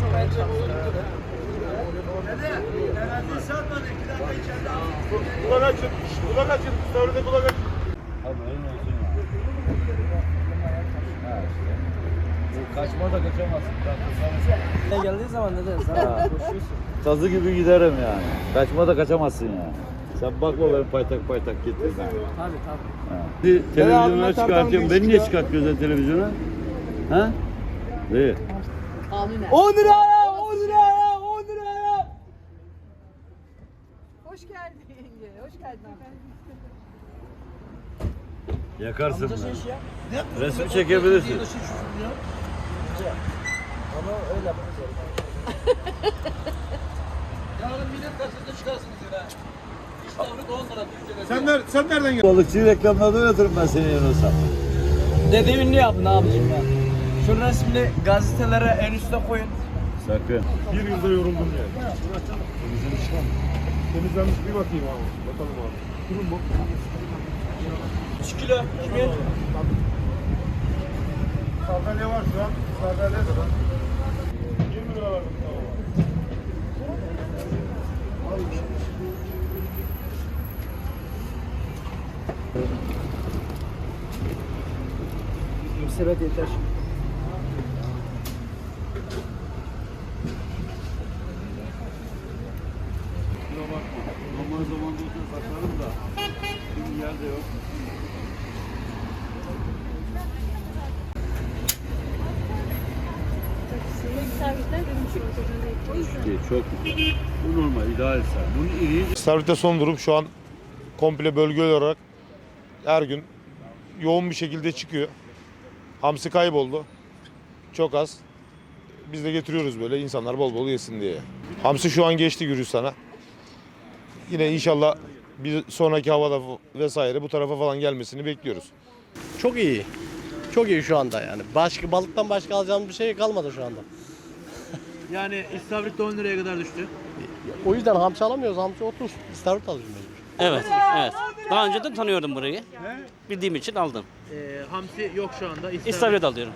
çok heyecan Kulak açın, kulak açın, story'de kulak açın. Haberin olsun ya. Ha işte. Kaçamazsın. Ben geldiği zaman ne. Tazı gibi giderim yani. Kaçma da kaçamazsın yani. Sen bakma ben paytak paytak getirdim. Tabii tabii. Ha. Televizyona çıkartıyorum. Beni niye çıkartıyorsun televizyona? Ha? Değil. 10 liraya 10 liraya 10 liraya. Hoş geldin yenge. Hoş geldin. Yakarsın Amca beni. şey ya. Resim çekebilirsin. Ama öyle yapacağız. Yarın millet karşısında çıkarsınız yine. İstavrit 10 lira Türkiye'de. Sen, ner sen nereden geldin? Balıkçı reklamlarda oynatırım ben seni yanılsam. Dediğimi ne yapın abicim ya? Şu resmini gazetelere en üste koyun. Sakın. Bir yılda yoruldum yani. Temizlenmiş bir bakayım abi. Bakalım abi. Durun bu. 3 kilo. Kimin? Sardalya var şu an. Sardalya kadar. 20 lira. Bir sepet yeter. Yerde yok. Çok. Bu normal, ideal. Bunun iriği İstavrit'te son durum şu an komple bölge olarak her gün yoğun bir şekilde çıkıyor. Hamsi kayboldu. Çok az. Biz de getiriyoruz böyle insanlar bol bol yesin diye. Hamsi şu an geçti Gürcistan'a. Yine inşallah bir sonraki havada vesaire bu tarafa falan gelmesini bekliyoruz. Çok iyi. Çok iyi şu anda yani. Başka balıktan başka alacağımız bir şey kalmadı şu anda. Yani istavrit de 10 liraya kadar düştü. O yüzden hamsi alamıyoruz. Hamsi 30. İstavrit alıyoruz mecbur. Evet, evet. Daha önceden tanıyordum burayı. Bildiğim için aldım. Ee, hamsi yok şu anda. İstavrit. İstavrit alıyorum.